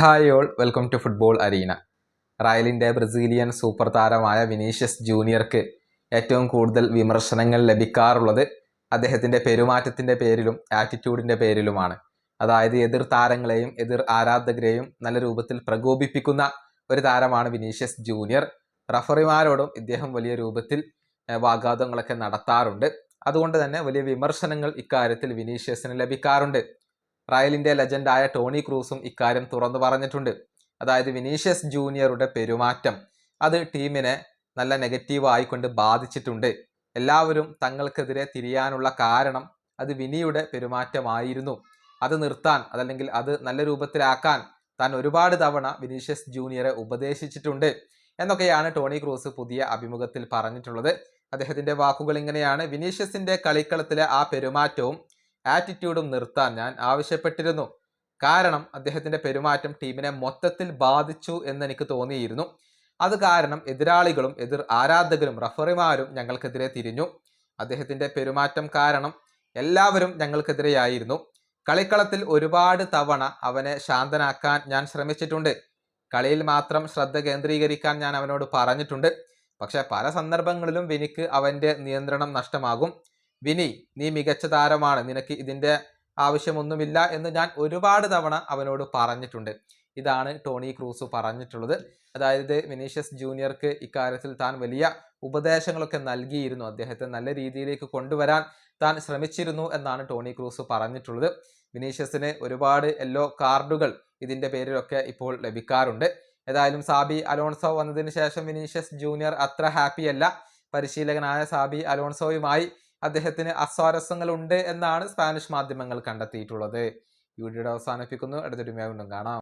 Hi all welcome to football arena. റയലിന്റെ Brazilian super താരമായ Vinicius ജൂനിയർക്ക് ഏറ്റവും കൂടുതൽ വിമർശനങ്ങൾ ലഭിക്കാറുള്ളത് അദ്ദേഹത്തിന്റെ പെരുമാറ്റത്തിന്റെ പേരിലും ആറ്റിറ്റ്യൂഡിന്റെ പേരിലുമാണ്. അതായത് എതിർ താരങ്ങളെയും എതിർ ആരാധകരെയും നല്ല രൂപത്തിൽ പ്രകോപിപ്പിക്കുന്ന ഒരു താരമാണ് വിനീഷ്യസ് ജൂനിയർ. റഫറിമാരോടും ഇദ്ദേഹം വലിയ രൂപത്തിൽ വാഗ്വാദങ്ങളൊക്കെ നടത്താറുണ്ട്. അതുകൊണ്ട് തന്നെ വലിയ വിമർശനങ്ങൾ ഇക്കാര്യത്തിൽ വിനീഷ്യസിന് ലഭിക്കാറുണ്ട്. റയലിന്റെ ലെജൻഡായ ടോണി ക്രൂസും ഇക്കാര്യം തുറന്നു പറഞ്ഞിട്ടുണ്ട്. അതായത് വിനീഷ്യസ് ജൂനിയറുടെ പെരുമാറ്റം. അത് ടീമിനെ നല്ല നെഗറ്റീവ് ആയിക്കൊണ്ട് ബാധിച്ചിട്ടുണ്ട്. എല്ലാവരും തങ്ങൾക്കെതിരെ തിരിയാനുള്ള കാരണം അത് വിനിയുടെ പെരുമാറ്റമായിരുന്നു. അത് നിർത്താൻ അതല്ലെങ്കിൽ അത് നല്ല രൂപത്തിലാക്കാൻ താൻ ഒരുപാട് തവണ വിനീഷ്യസ് ജൂനിയറെ ഉപദേശിച്ചിട്ടുണ്ട് എന്നൊക്കെയാണ് ടോണി ക്രൂസ് പുതിയ അഭിമുഖത്തിൽ പറഞ്ഞിട്ടുള്ളത്. അദ്ദേഹത്തിന്റെ വാക്കുകൾ ഇങ്ങനെയാണ്. വിനീഷ്യസിന്റെ കളിക്കളത്തിലെ ആ പെരുമാറ്റവും ആറ്റിറ്റ്യൂഡും നിർത്താൻ ഞാൻ ആവശ്യപ്പെട്ടിരുന്നു. കാരണം അദ്ദേഹത്തിന്റെ പെരുമാറ്റം ടീമിനെ മൊത്തത്തിൽ ബാധിച്ചു എന്ന് എനിക്ക് തോന്നിയിരുന്നു. അത് കാരണം എതിരാളികളും എതിർ ആരാധകരും റഫറിമാരും ഞങ്ങൾക്കെതിരെ തിരിഞ്ഞു. അദ്ദേഹത്തിന്റെ പെരുമാറ്റം കാരണം എല്ലാവരും ഞങ്ങൾക്കെതിരെയായിരുന്നു. കളിക്കളത്തിൽ ഒരുപാട് തവണ അവനെ ശാന്തനാക്കാൻ ഞാൻ ശ്രമിച്ചിട്ടുണ്ട്. കളിയിൽ മാത്രം ശ്രദ്ധ കേന്ദ്രീകരിക്കാൻ ഞാൻ അവനോട് പറഞ്ഞിട്ടുണ്ട്. പക്ഷേ പല സന്ദർഭങ്ങളിലും എനിക്ക് അവന്റെ നിയന്ത്രണം നഷ്ടമാകും. വിനി നീ മികച്ച താരമാണ്. നിനക്ക് ഇതിന്റെ ആവശ്യമൊന്നുമില്ല എന്ന് ഞാൻ ഒരുപാട് തവണ അവനോട് പറഞ്ഞിട്ടുണ്ട്. ഇതാണ് ടോണി ക്രൂസ് പറഞ്ഞിട്ടുള്ളത്. അതായത് വിനീഷ്യസ് ജൂനിയർക്ക് ഇക്കാര്യത്തിൽ താൻ വലിയ ഉപദേശങ്ങളൊക്കെ നൽകിയിരുന്നു. അദ്ദേഹത്തെ നല്ല രീതിയിലേക്ക് കൊണ്ടുവരാൻ താൻ ശ്രമിച്ചിരുന്നു എന്നാണ് ടോണി ക്രൂസ് പറഞ്ഞിട്ടുള്ളത്. വിനീഷ്യസിന് ഒരുപാട് യെല്ലോ കാർഡുകൾ ഇതിന്റെ പേരിലൊക്കെ ഇപ്പോൾ ലഭിക്കാറുണ്ട്. ഏതായാലും സാബി അലോൺസോ വന്നതിന് ശേഷം വിനീഷ്യസ് ജൂനിയർ അത്ര ഹാപ്പിയല്ല. പരിശീലകനായ സാബി അലോൺസോയുമായി അദ്ദേഹത്തിന് അസ്വാരസ്യങ്ങളുണ്ട് എന്നാണ് സ്പാനിഷ് മാധ്യമങ്ങൾ കണ്ടെത്തിയിട്ടുള്ളത്. വീഡിയോ അവസാനിപ്പിക്കുന്നു. അടുത്തൊരു വീണ്ടും കാണാം.